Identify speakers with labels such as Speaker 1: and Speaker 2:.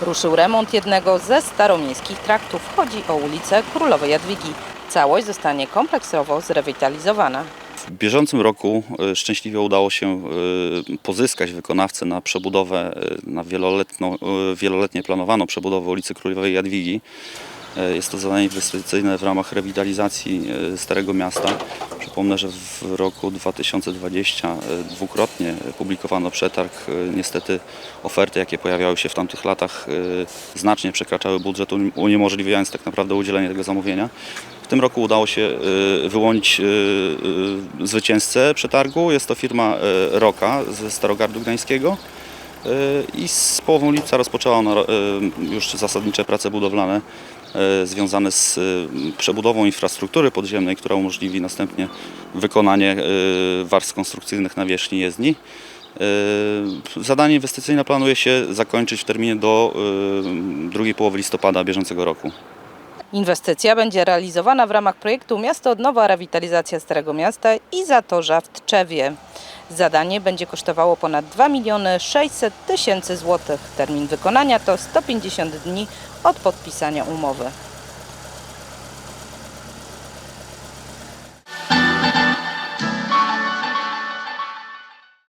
Speaker 1: Ruszył remont jednego ze staromiejskich traktów. Chodzi o ulicę Królowej Jadwigi. Całość zostanie kompleksowo zrewitalizowana.
Speaker 2: W bieżącym roku e, szczęśliwie udało się e, pozyskać wykonawcę na przebudowę, e, na wieloletnie planowaną przebudowę ulicy Królowej Jadwigi. E, Jest to zadanie inwestycyjne w ramach rewitalizacji e, Starego Miasta. Przypomnę, że w roku 2020 e, dwukrotnie publikowano przetarg. Niestety oferty, jakie pojawiały się w tamtych latach znacznie przekraczały budżet, unie- uniemożliwiając tak naprawdę udzielenie tego zamówienia. W tym roku udało się wyłonić zwycięzcę przetargu. Jest to firma Roka ze Starogardu Gdańskiego. I z połową lipca rozpoczęła ona e, już zasadnicze prace budowlane e, związane z e, przebudową infrastruktury podziemnej, która umożliwi następnie wykonanie warstw konstrukcyjnych na wierzchni jezdni. Zadanie inwestycyjne planuje się zakończyć w terminie do drugiej połowy listopada bieżącego roku.
Speaker 1: Inwestycja będzie realizowana w ramach projektu Miasto Odnowa Rewitalizacja Starego Miasta i Zatorza w Tczewie. Zadanie będzie kosztowało ponad 2 miliony 600 tysięcy złotych. Termin wykonania to 150 dni od podpisania umowy.